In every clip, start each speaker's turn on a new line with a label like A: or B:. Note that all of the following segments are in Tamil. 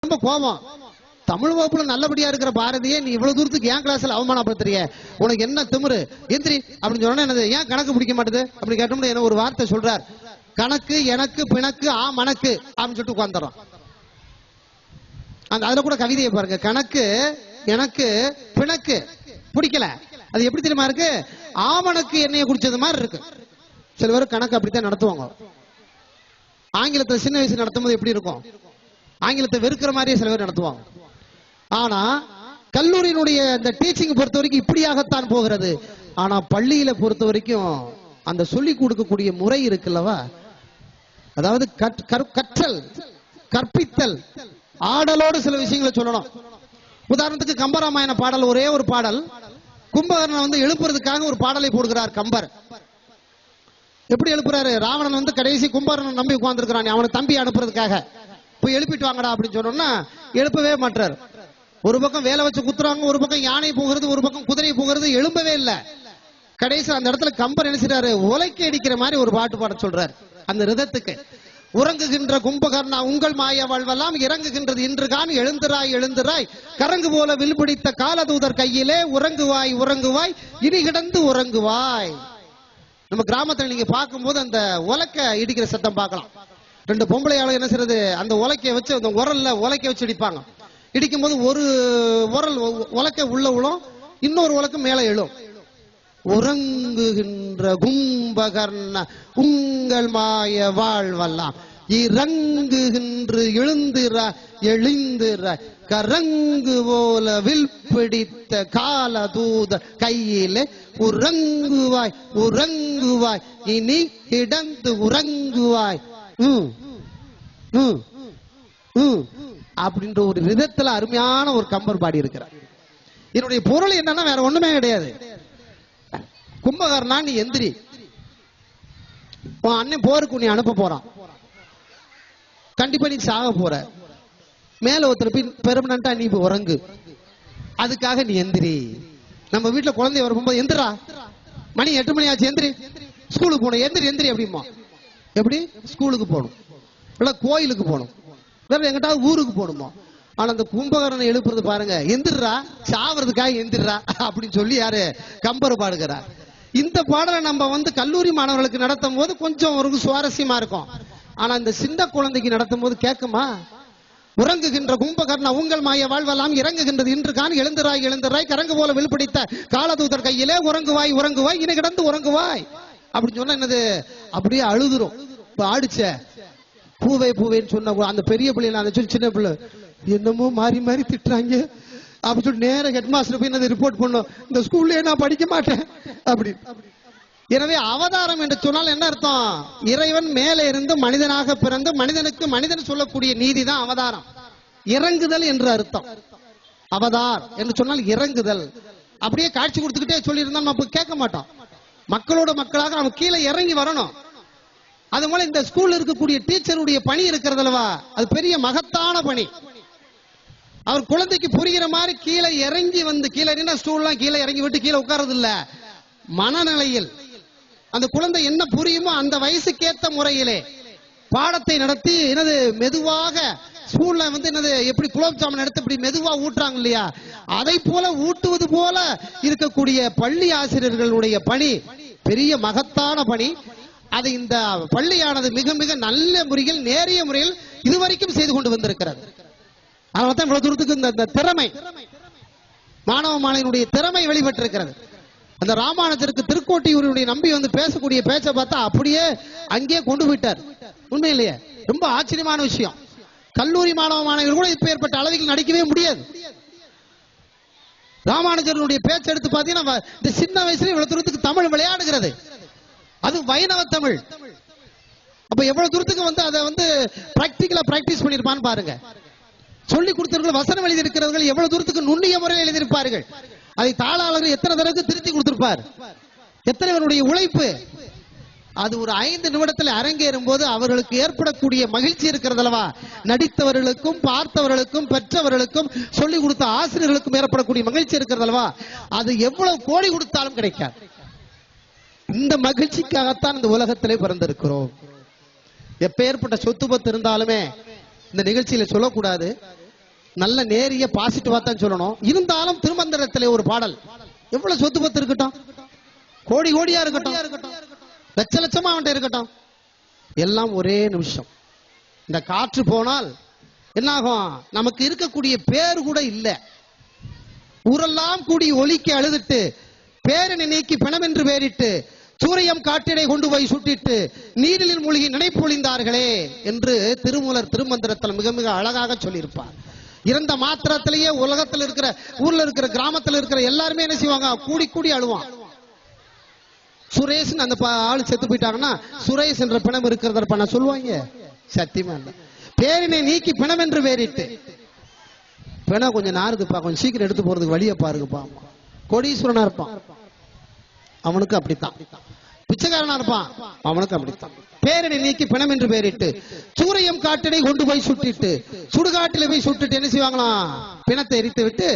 A: ரொம்ப கோபம். தமிழ் வகுப்புல நல்லபடியா இருக்கிற பாரதியே நீ இவ்வளவு தூரத்துக்கு ஏன் கிளாஸ்ல அவமானப்படுத்துறிய உனக்கு என்ன திமிரு? எந்திரி அப்படின்னு சொன்னா என்னது ஏன் கணக்கு பிடிக்க மாட்டுது? அப்படி கேட்டோம்னா என்ன ஒரு வார்த்தை சொல்றார். கணக்கு எனக்கு பிணக்கு ஆ மணக்கு அப்படின்னு சொல்லிட்டு உட்காந்துறோம் அந்த அதுல கூட கவிதையை பாருங்க. கணக்கு எனக்கு பிணக்கு. பிடிக்கல. அது எப்படி தெரியுமா இருக்கு? ஆமணக்கு எண்ணெயை குடிச்சது மாதிரி இருக்கு. சில பேர் கணக்கு அப்படித்தான் நடத்துவாங்க. ஆங்கிலத்துல சின்ன வயசு நடத்தும்போது எப்படி இருக்கும்? ஆங்கிலத்தை வெறுக்கிற மாதிரியே சில பேர் நடத்துவாங்க. ஆனா கல்லூரியினுடைய அந்த டீச்சிங் பொறுத்த வரைக்கும் இப்படியாகத்தான் போகிறது. ஆனா பள்ளியில பொறுத்த வரைக்கும் அந்த சொல்லி கொடுக்கக்கூடிய முறை இருக்குல்லவா? அதாவது கற்- கற்றல் கற்பித்தல் ஆடலோடு சில விஷயங்களை சொல்லணும். உதாரணத்துக்கு கம்பராமாயண பாடல் ஒரே ஒரு பாடல். கும்பகர்ணன் வந்து எழுப்புறதுக்காக ஒரு பாடலை போடுகிறார் கம்பர். எப்படி எழுப்புறாரு? ராவணன் வந்து கடைசி கும்பகர்ணன் நம்பி உட்கார்ந்துருக்கிறான் அவனை தம்பி அனுப்புறதுக்காக. போய் எழுப்பிட்டு வாங்கடா அப்படின்னு சொன்னோம்னா எழுப்பவே மாட்டார். ஒரு பக்கம் வேலை வச்சு குத்துறாங்க ஒரு பக்கம் யானை போகிறது ஒரு பக்கம் குதிரை போகிறது எழும்பவே இல்லை. கடைசி அந்த இடத்துல கம்பர் நினைச்சிட்டாரு உலைக்கு அடிக்கிற மாதிரி ஒரு பாட்டு பாட சொல்றாரு. அந்த ரிதத்துக்கு. உறங்குகின்ற கும்பகர்ணா உங்கள் மாய வாழ்வெல்லாம் இறங்குகின்றது. இன்று கான் எழுந்துராய் எழுந்துராய். கரங்கு போல வில் பிடித்த காலதூதர் கையிலே உறங்குவாய் உறங்குவாய். இனி கிடந்து உறங்குவாய். நம்ம கிராமத்துல நீங்க பார்க்கும்போது அந்த உலக்க இடிக்கிற சத்தம் பார்க்கலாம். ரெண்டு பொம்பளை ஆளு என்ன செய்யறது அந்த உலக்கைய வச்சு அந்த உரல்ல உலக்க வச்சு இடிப்பாங்க. இடிக்கும் போது ஒரு உரல் உலக்க உள்ள உளும் இன்னொரு உலக்கு மேல எழும். உறங்குகின்ற கும்பகர்ண உங்கள் மாய வாழ்வெல்லாம். இறங்குகின்று எழுந்திர எழுந்திர கரங்கு போல வில் பிடித்த கால தூத கையிலே உறங்குவாய் உறங்குவாய். இனி கிடந்து உறங்குவாய். அப்படின்ற ஒரு விதத்துல அருமையான ஒரு கம்பர் பாடி இருக்கிறார் என்னுடைய பொருள் என்னன்னா வேற ஒண்ணுமே கிடையாது. கும்பகர்ணா நீ எந்திரி. உன் அண்ணன் போருக்கு நீ அனுப்ப போறான். கண்டிப்பா நீ சாக போற. மேல ஒருத்தர் போய் பெர்மனண்டா நீ இப்ப உறங்கு. அதுக்காக நீ எந்திரி. நம்ம வீட்டுல குழந்தை வரும்போது எந்திரா? மணி எட்டு மணி ஆச்சு எந்திரி. ஸ்கூலுக்கு போன எந்திரி எந்திரி அப்படிமா எப்படி? ஸ்கூலுக்கு போகணும். இல்ல கோயிலுக்கு போகணும். வேற எங்கிட்டாவது ஊருக்கு போகணுமா? ஆனா அந்த கும்பகரனை எழுப்புறது பாருங்க. எந்திரா சாவறதுக்காக எந்திரா அப்படின்னு சொல்லி யாரு? கம்பர் பாடுகிறார் இந்த பாடலை நம்ம வந்து கல்லூரி மாணவர்களுக்கு நடத்தும் போது கொஞ்சம் ஒரு சுவாரஸ்யமா இருக்கும். ஆனா இந்த சின்ன குழந்தைக்கு நடத்தும் போது கேட்குமா உறங்குகின்ற கும்பகர்ண உங்கள் மாய வாழ்வெல்லாம் இறங்குகின்றது. இன்று கான் எழுந்தராய் எழுந்தராய் கரங்கு போல விழுப்பிடித்த காலதூதர் கையிலே உறங்குவாய் உறங்குவாய் இனி கிடந்து உறங்குவாய். அப்படின்னு சொன்னா என்னது? அப்படியே அழுதுரும். இப்ப ஆடிச்ச? பூவே பூவேன்னு சொன்ன அந்த பெரிய பிள்ளைல அந்த சொல்லி சின்ன பிள்ளை. என்னமோ மாறி மாறி திட்டுறாங்க. அப்படி சொல்லி நேரம் ஹெட் மாஸ்டர் போய் என்னது ரிப்போர்ட் பண்ணோம். இந்த ஸ்கூல்ல நான் படிக்க மாட்டேன். அப்படி. எனவே அவதாரம் என்று சொன்னால் என்ன அர்த்தம்? இறைவன் மேலே இருந்து மனிதனாக பிறந்து மனிதனுக்கு மனிதன் சொல்லக்கூடிய நீதி தான் அவதாரம். இறங்குதல் என்று அர்த்தம். அவதார் என்று சொன்னால் இறங்குதல். அப்படியே காட்சி கொடுத்துக்கிட்டே சொல்லியிருந்தா நம்ம கேட்க மாட்டோம் மக்களோட மக்களாக அவன் கீழே இறங்கி வரணும். அது போல இந்த ஸ்கூல்ல இருக்கக்கூடிய டீச்சருடைய பணி இருக்கிறது அல்லவா? அது பெரிய மகத்தான பணி. அவர் குழந்தைக்கு புரிகிற மாதிரி கீழே இறங்கி வந்து கீழே ஸ்டூல்லாம் கீழே இறங்கி விட்டு கீழே உட்கார்றது இல்ல. மனநிலையில். அந்த குழந்தை என்ன புரியுமோ அந்த வயசுக்கேத்த முறையிலே. பாடத்தை நடத்தி என்னது மெதுவாக ஸ்கூல்ல வந்து என்னது எப்படி குலோப் ஜாமுன் எடுத்து இப்படி மெதுவா ஊட்டுறாங்க இல்லையா? அதை போல ஊட்டுவது போல இருக்கக்கூடிய பள்ளி ஆசிரியர்களுடைய பணி பெரிய மகத்தான பணி. அது இந்த பள்ளியானது மிக மிக நல்ல முறையில் நேரிய முறையில் இதுவரைக்கும் செய்து கொண்டு வந்திருக்கிறது. அதனால தான் இவ்வளவு தூரத்துக்கு இந்த இந்த திறமை மாணவ மாணவியினுடைய திறமை வெளிப்பட்டிருக்கிறது. அந்த ராமானுஜருக்கு திருக்கோட்டியூருடைய நம்பி வந்து பேசக்கூடிய பேச்சை பார்த்தா அப்படியே அங்கேயே கொண்டு போயிட்டார். உண்மை இல்லையே ரொம்ப ஆச்சரியமான விஷயம். கல்லூரி மாணவ மாணவிகள் கூட இப்ப ஏற்பட்ட அளவுக்கு நடிக்கவே முடியாது. ராமானுஜருடைய பேச்சு எடுத்து பார்த்தீங்கன்னா இந்த சின்ன வயசுல இவ்வளவு தூரத்துக்கு தமிழ் விளையாடுகிறது. அது வைணவ தமிழ். அப்ப எவ்வளவு தூரத்துக்கு வந்து அதை வந்து பிராக்டிக்கலா பிராக்டிஸ் பண்ணிருப்பான்னு பாருங்க. சொல்லி கொடுத்தவர்கள் வசனம் எழுதியிருக்கிறவர்கள் எவ்வளவு தூரத்துக்கு நுண்ணிய முறையில் எழுதியிருப்பார்கள். அதை தாளாளர்கள் எத்தனை தடவைக்கு திருத்தி கொடுத்திருப்பார்? எத்தனை உழைப்பு? அது ஒரு ஐந்து நிமிடத்தில் அரங்கேறும் போது அவர்களுக்கு ஏற்படக்கூடிய மகிழ்ச்சி இருக்கிறது அல்லவா? நடித்தவர்களுக்கும் பார்த்தவர்களுக்கும் பெற்றவர்களுக்கும் சொல்லிக் கொடுத்த ஆசிரியர்களுக்கும் ஏற்படக்கூடிய மகிழ்ச்சி இருக்கிறது அல்லவா? அது எவ்வளவு கோடி கொடுத்தாலும் கிடைக்காது. இந்த மகிழ்ச்சிக்காகத்தான் இந்த உலகத்திலே பிறந்திருக்கிறோம். எப்பேற்பட்ட சொத்து பத்து இருந்தாலுமே இந்த நிகழ்ச்சியில சொல்லக்கூடாது. நல்ல நேரிய பாசிட்டிவா தான் சொல்லணும். இருந்தாலும் திருமந்திரத்திலே ஒரு பாடல். எவ்வளவு சொத்து பத்து இருக்கட்டும்? கோடி கோடியா இருக்கட்டும்? லட்ச லட்சமா அவன்கிட்ட இருக்கட்டும். எல்லாம் ஒரே நிமிஷம். இந்த காற்று போனால் என்னாகும்? நமக்கு இருக்கக்கூடிய பேர் கூட இல்ல. ஊரெல்லாம் கூடி ஒலிக்க அழுதுட்டு பேரனை நீக்கி பிணமென்று பேரிட்டு சூரியம் காட்டிடை கொண்டு போய் சுட்டிட்டு நீரிலில் மூழ்கி நினைப்பொழிந்தார்களே என்று திருமூலர் திருமந்திரத்தில் மிக மிக அழகாக சொல்லியிருப்பார். இறந்த மாத்திரத்திலேயே உலகத்தில் இருக்கிற ஊர்ல இருக்கிற கிராமத்தில் இருக்கிற எல்லாருமே என்ன செய்வாங்க? கூடி கூடி அழுவான். சுரேஷ் அந்த ஆள் செத்து போயிட்டாங்கன்னா சுரேஷ் என்ற பிணம் இருக்கிறத நான் சொல்லுவாங்க. சத்தியமா இல்ல. பேரினை நீக்கி பிணம் என்று வேறிட்டு. பிணம் கொஞ்சம் நாருதுப்பா. கொஞ்சம் சீக்கிரம் எடுத்து போறதுக்கு வழியை பாருங்கப்பா. கோடீஸ்வரனா இருப்பான். அவனுக்கு அப்படித்தான். பிச்சைக்காரனா இருப்பான். அவனுக்கு அப்படித்தான். பேரினை நீக்கி பிணம் என்று பேரிட்டு சூரியம் காட்டினை கொண்டு போய் சுட்டிட்டு சுடுகாட்டில போய் சுட்டுட்டு என்ன செய்வாங்களாம்? பிணத்தை எரித்து விட்டு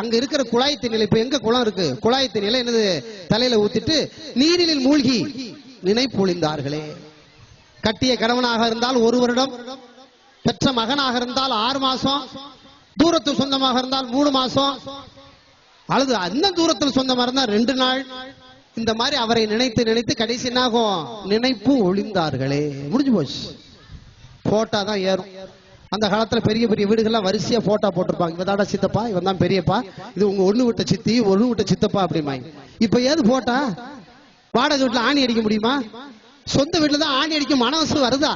A: அங்க இருக்கிற குழாய் தண்ணியில இப்ப எங்க குளம் இருக்கு? குழாய் தண்ணியில என்னது? தலையில ஊத்திட்டு நீரில் மூழ்கி நினைப்பொழிந்தார்களே. கட்டிய கணவனாக இருந்தால் ஒரு வருடம் பெற்ற மகனாக இருந்தால் ஆறு மாசம் தூரத்து சொந்தமாக இருந்தால் மூணு மாசம். அல்லது அந்த தூரத்தில் சொந்தமா இருந்தால் ரெண்டு நாள் இந்த மாதிரி அவரை நினைத்து நினைத்து கடைசி என்னாகும்? நினைப்பு ஒளிந்தார்களே. முடிஞ்சு போச்சு. போட்டா தான் ஏறும். அந்த காலத்துல பெரிய பெரிய வீடுகள்லாம் வரிசையா போட்டா போட்டிருப்பாங்க. இவன் தாடா சித்தப்பா இவன் தான் பெரியப்பா. இது உங்க ஒண்ணு விட்ட சித்தி ஒண்ணு விட்ட சித்தப்பா அப்படிம்பாங்க. இப்ப ஏது போட்டா வாடகை வீட்டுல ஆணி அடிக்க முடியுமா? சொந்த வீட்டுல தான் ஆணி அடிக்க மனசு வருதா?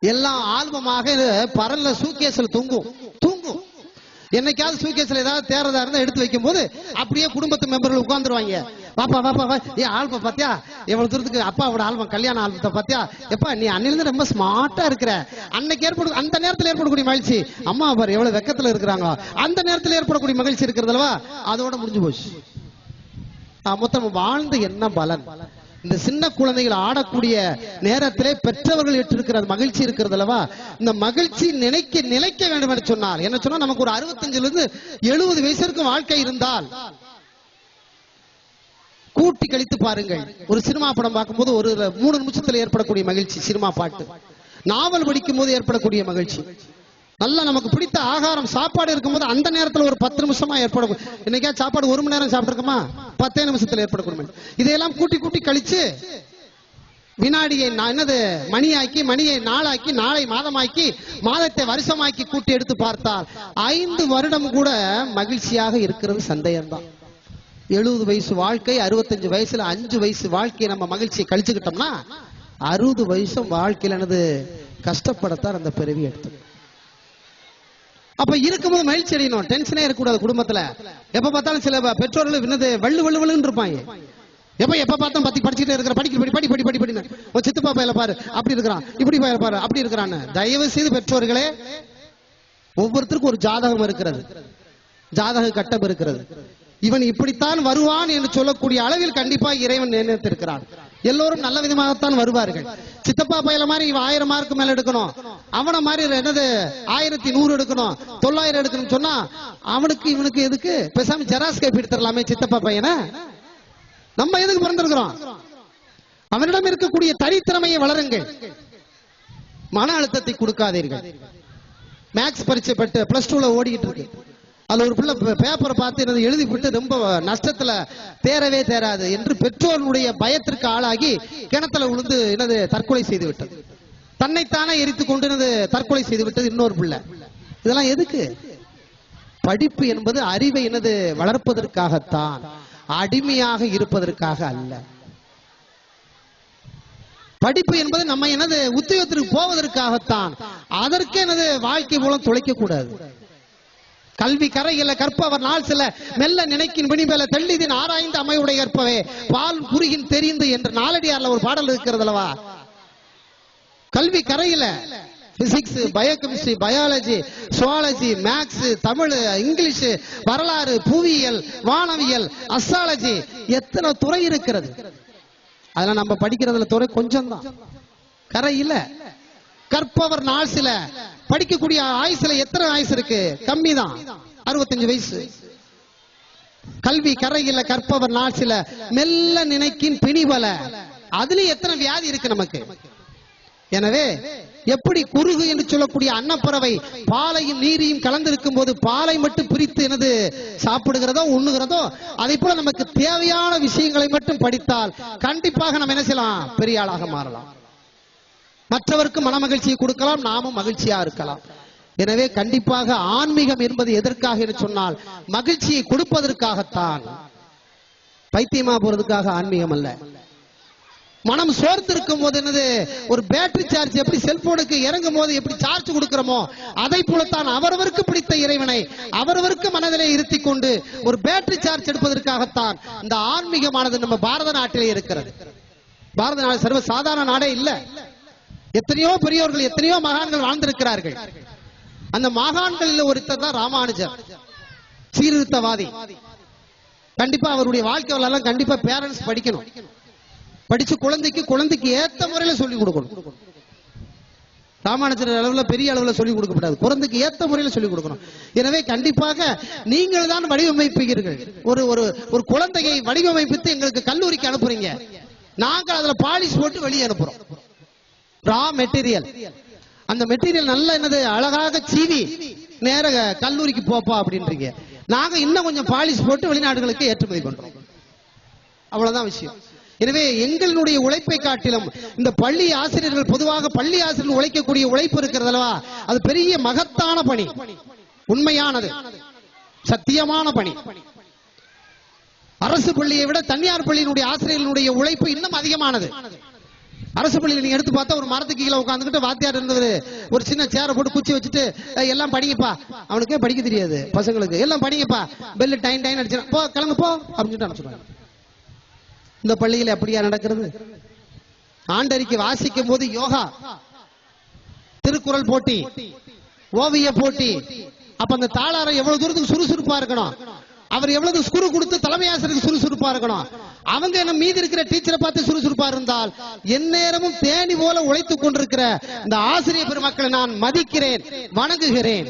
A: எல்லாம் ஆல்பமாக இது பரல்ல சூக்கேஸ்ல தூங்கும் தூங்கும். என்னைக்காவது சூக்கேஸ்ல ஏதாவது தேர்றதா இருந்தா எடுத்து வைக்கும் போது அப்படியே குடும்பத்து மெம்பர்கள் உட்காந்துருவாங்க பாப்பா பாப்பா வா. ஏ ஆல்பம் பாத்தியா? எவ்வளவு தூரத்துக்கு அப்பாவோட ஆல்பம் கல்யாண ஆல்பத்தை பாத்தியா? எப்பா நீ அன்னிலிருந்து ரொம்ப ஸ்மார்ட்டா இருக்கிற. அன்னைக்கு ஏற்படும் அந்த நேரத்தில் ஏற்படக்கூடிய மகிழ்ச்சி. அம்மா பாரு எவ்வளவு வெக்கத்துல இருக்கிறாங்க அந்த நேரத்தில் ஏற்படக்கூடிய மகிழ்ச்சி இருக்கிறதுலவா அதோட முடிஞ்சு போச்சு. மொத்தம் வாழ்ந்து என்ன பலன்? இந்த சின்ன குழந்தைகள் ஆடக்கூடிய நேரத்திலே பெற்றவர்கள் ஏற்றிருக்கிற மகிழ்ச்சி இருக்கிறது அல்லவா? இந்த மகிழ்ச்சி நினைக்க நிலைக்க வேண்டும் என்று சொன்னார் என்ன சொன்னா நமக்கு ஒரு அறுபத்தஞ்சுல இருந்து எழுபது வயசிற்கு வாழ்க்கை இருந்தால் கூட்டி கழித்து பாருங்கள். ஒரு சினிமா படம் பார்க்கும்போது ஒரு மூணு நிமிஷத்துல ஏற்படக்கூடிய மகிழ்ச்சி சினிமா பாட்டு. நாவல் படிக்கும் போது ஏற்படக்கூடிய மகிழ்ச்சி. நல்லா நமக்கு பிடித்த ஆகாரம் சாப்பாடு இருக்கும்போது அந்த நேரத்துல ஒரு பத்து நிமிஷமா ஏற்படும் இன்னைக்கா சாப்பாடு ஒரு மணி நேரம் சாப்பிட்டுருக்கோமா? பத்தே நிமிஷத்துல ஏற்படக்கூடும். இதையெல்லாம் கூட்டி கூட்டி கழிச்சு வினாடியை என்னது மணியாக்கி மணியை நாளாக்கி நாளை மாதமாக்கி மாதத்தை வருஷமாக்கி கூட்டி எடுத்து பார்த்தால் ஐந்து வருடம் கூட மகிழ்ச்சியாக இருக்கிறது சந்தேகம்தான். எழுபது வயசு வாழ்க்கை அறுபத்தஞ்சு வயசுல அஞ்சு வயசு வாழ்க்கையை நம்ம மகிழ்ச்சியை கழிச்சுக்கிட்டோம்னா அறுபது வயசும் வாழ்க்கையில எனது கஷ்டப்படத்தான் அந்த பிறவி எடுத்து அப்ப இருக்கும்போது மகிழ்ச்சி அடையணும். டென்ஷனே இருக்கக்கூடாது குடும்பத்துல. எப்ப பார்த்தாலும் சில பெற்றோர்கள் என்னது வள்ளு வள்ளு வள்ளுன்னு இருப்பாங்க. எப்ப எப்ப பார்த்தாலும் பத்தி படிச்சுட்டே இருக்கிற படிக்க படி படி படி படி படின்னு. உன் சித்தப்பா பையில பாரு அப்படி இருக்கிறான் இப்படி பையில பாரு அப்படி இருக்கிறான்னு. தயவு செய்து பெற்றோர்களே ஒவ்வொருத்தருக்கும் ஒரு ஜாதகம் இருக்கிறது. ஜாதக கட்டம் இருக்கிறது. இவன் இப்படித்தான் வருவான் என்று சொல்லக்கூடிய அளவில் கண்டிப்பா இறைவன் நிர்ணயித்திருக்கிறான் எல்லோரும் நல்ல விதமாகத்தான் வருவார்கள். சித்தப்பா பையல மாதிரி இவன் ஆயிரம் மார்க்கு மேல எடுக்கணும். அவனை மாதிரி என்னது? ஆயிரத்தி நூறு எடுக்கணும் தொள்ளாயிரம் எடுக்கணும் சொன்னா அவனுக்கு இவனுக்கு எதுக்கு? பேசாம ஜெராஸ் கைப் எடுத்துடலாமே சித்தப்பா பையனை. நம்ம எதுக்கு பிறந்திருக்கிறோம்? அவனிடம் இருக்கக்கூடிய தனித்திறமையை வளருங்கள். மன அழுத்தத்தை கொடுக்காதீர்கள். மேக்ஸ் பரீட்சை பட்டு பிளஸ் டூல ஓடிக்கிட்டு இருக்கு. அதுல ஒரு பிள்ளை பேப்பரை பார்த்து என்னது எழுதி விட்டு ரொம்ப நஷ்டத்துல தேரவே தேராது என்று பெற்றோருடைய பயத்திற்கு ஆளாகி கிணத்துல விழுந்து என்னது தற்கொலை செய்து விட்டது. தன்னைத்தானே எரித்து கொண்டு தற்கொலை செய்து விட்டது இன்னொரு பிள்ளை. இதெல்லாம் எதுக்கு? படிப்பு என்பது அறிவை எனது வளர்ப்பதற்காகத்தான். அடிமையாக இருப்பதற்காக அல்ல. படிப்பு என்பது நம்ம எனது உத்தியோகத்திற்கு போவதற்காகத்தான். அதற்கு எனது வாழ்க்கை மூலம் துளைக்க கூடாது கல்வி கரையில கற்பவர் நாள் சில மெல்ல நினைக்கின் வினிபெல தெள்ளிதின் ஆராய்ந்து அமைவுடைய கற்பவே. பால் குறுகின் தெரிந்து என்று நாளடியார்ல ஒரு பாடல் இருக்கிறது அல்லவா? கல்வி கரையில. Physics biochemistry biology zoology maths Tamil English வரலாறு புவியியல் வானவியல் அஸ்ட்ராலஜி எத்தனை துறை இருக்கிறது? அதெல்லாம் நம்ம படிக்கிறதுல துறை கொஞ்சம் தான் கரை இல்ல. கற்பவர் நாசில படிக்கக்கூடிய ஆயுசுல எத்தனை ஆயுசு இருக்கு? கம்மி தான் அறுபத்தஞ்சு வயசு. கல்வி கரையில கற்பவர் நாசில மெல்ல நினைக்கின் பிணிவல அதுலயும் எத்தனை வியாதி இருக்கு நமக்கு? எனவே எப்படி குருகு என்று சொல்லக்கூடிய அன்னப்பறவை பாலையும் நீரையும் கலந்திருக்கும் போது பாலை மட்டும் பிரித்து எனது சாப்பிடுகிறதோ உண்ணுகிறதோ அதை போல நமக்கு தேவையான விஷயங்களை மட்டும் படித்தால் கண்டிப்பாக நம்ம என்ன செய்யலாம்? பெரிய ஆளாக மாறலாம். மற்றவருக்கு மன மகிழ்ச்சியை கொடுக்கலாம் நாமும் மகிழ்ச்சியா இருக்கலாம். எனவே கண்டிப்பாக ஆன்மீகம் என்பது எதற்காக என்று சொன்னால் மகிழ்ச்சியை கொடுப்பதற்காகத்தான். பைத்தியமா போறதுக்காக ஆன்மீகம் அல்ல. மனம் சோர்ந்து இருக்கும் போது என்னது? ஒரு பேட்டரி சார்ஜ் எப்படி செல்போனுக்கு இறங்கும் போது எப்படி சார்ஜ் கொடுக்கிறோமோ அதை போலத்தான் அவரவருக்கு பிடித்த இறைவனை அவரவருக்கு மனதிலே இருத்தி கொண்டு ஒரு பேட்டரி சார்ஜ் எடுப்பதற்காகத்தான் இந்த ஆன்மீகமானது நம்ம பாரத நாட்டிலே இருக்கிறது. பாரத நாடு சர்வ சாதாரண நாடே இல்ல. எத்தனையோ பெரியோர்கள் எத்தனையோ மகான்கள் வாழ்ந்திருக்கிறார்கள். அந்த மகான்களில் ஒருத்தர் தான் ராமானுஜர். சீர்திருத்தவாதி. கண்டிப்பா அவருடைய வாழ்க்கை வரலாம் கண்டிப்பா பேரண்ட்ஸ் படிக்கணும். படிச்சு குழந்தைக்கு குழந்தைக்கு ஏத்த முறையில சொல்லி கொடுக்கணும். ராமானுஜர் அளவுல பெரிய அளவுல சொல்லிக் கொடுக்கப்படாது. குழந்தைக்கு ஏத்த முறையில சொல்லி கொடுக்கணும். எனவே கண்டிப்பாக நீங்கள் தான் வடிவமைப்புகிறீர்கள் ஒரு ஒரு ஒரு குழந்தையை வடிவமைப்பித்து எங்களுக்கு கல்லூரிக்கு அனுப்புறீங்க. நாங்கள் அதுல பாலிஷ் போட்டு வெளியே அனுப்புறோம். Raw material. அந்த மெட்டீரியல் நல்ல என்னது? அழகாக சீவி நேர கல்லூரிக்கு போப்பா அப்படின்றீங்க. நாங்க இன்னும் கொஞ்சம் பாலிஷ் போட்டு வெளிநாடுகளுக்கு ஏற்றுமதி பண்றோம். அவ்வளவுதான் விஷயம். எனவே எங்களுடைய உழைப்பை காட்டிலும் இந்த பள்ளி ஆசிரியர்கள் பொதுவாக பள்ளி ஆசிரியர்கள் உழைக்கக்கூடிய உழைப்பு இருக்கிறது அல்லவா? அது பெரிய மகத்தான பணி. உண்மையானது. சத்தியமான பணி. அரசு பள்ளியை விட தனியார் பள்ளியினுடைய ஆசிரியர்களுடைய உழைப்பு இன்னும் அதிகமானது. அரசு பள்ளியில் நீங்க எடுத்து பார்த்தா ஒரு மரத்துக்கு கீழே உட்காந்துக்கிட்டு வாத்தியார் இருந்தவர் ஒரு சின்ன சேரை போட்டு குச்சி வச்சுட்டு எல்லாம் படிங்கப்பா. அவனுக்கே படிக்க தெரியாது பசங்களுக்கு. எல்லாம் படிங்கப்பா. பெல்லு டைன் டைன் அடிச்சு போ கிளம்பு போ. அப்படின்னு சொல்லிட்டு அனுப்பிச்சுடுவாங்க. இந்த பள்ளியில் எப்படியா நடக்கிறது? ஆண்டறிக்கை வாசிக்கும் போது யோகா திருக்குறள் போட்டி ஓவிய போட்டி. அப்ப அந்த தாளாரம் எவ்வளவு தூரத்துக்கு சுறுசுறுப்பா இருக்கணும்? அவர் எவ்வளவு ஸ்குரு கொடுத்து தலைமை ஆசிரியருக்கு சுறுசுறுப்பா இருக்கணும்? அவங்க என்ன மீதி இருக்கிற டீச்சரை பார்த்து சுறுசுறுப்பா இருந்தால் எந்நேரமும் தேனி போல உழைத்துக் கொண்டிருக்கிற இந்த ஆசிரியர் பெருமக்களை நான் மதிக்கிறேன் வணங்குகிறேன்.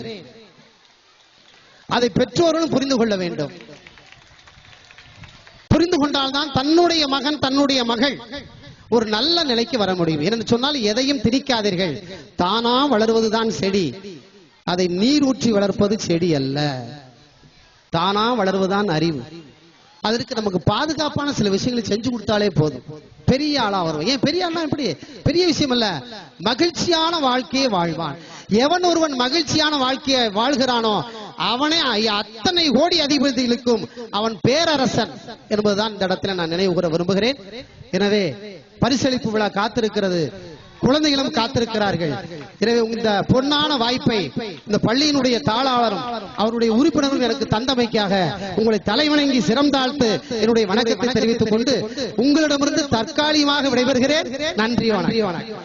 A: அதை பெற்றோர்களும் புரிந்து கொள்ள வேண்டும். புரிந்து கொண்டால்தான் தன்னுடைய மகன் தன்னுடைய மகள் ஒரு நல்ல நிலைக்கு வர முடியும். என்று சொன்னால் எதையும் திணிக்காதீர்கள். தானா வளருவதுதான் செடி. அதை நீர் ஊற்றி வளர்ப்பது செடி அல்ல. தானா வளர்வதுதான் அறிவு. அதற்கு நமக்கு பாதுகாப்பான சில விஷயங்களை செஞ்சு கொடுத்தாலே போதும். பெரிய ஆளா வருவோம். ஏன் பெரிய ஆள்னா எப்படி? பெரிய விஷயம் அல்ல மகிழ்ச்சியான வாழ்க்கையை வாழ்வான். எவன் ஒருவன் மகிழ்ச்சியான வாழ்க்கையை வாழ்கிறானோ அவனே அத்தனை கோடி அதிபதிகளுக்கும் அவன் பேரரசன் என்பதுதான் இந்த இடத்துல நான் நினைவு கூற விரும்புகிறேன். எனவே பரிசளிப்பு விழா காத்திருக்கிறது. குழந்தைகளும் காத்திருக்கிறார்கள். எனவே இந்த பொன்னான வாய்ப்பை இந்த பள்ளியினுடைய தாளாளரும் அவருடைய உறுப்பினரும் எனக்கு தந்தமைக்காக உங்களை தலைவணங்கி சிரம் தாழ்த்து என்னுடைய வணக்கத்தை தெரிவித்துக் கொண்டு உங்களிடமிருந்து தற்காலிகமாக விடைபெறுகிறேன். நன்றி வணக்கம்.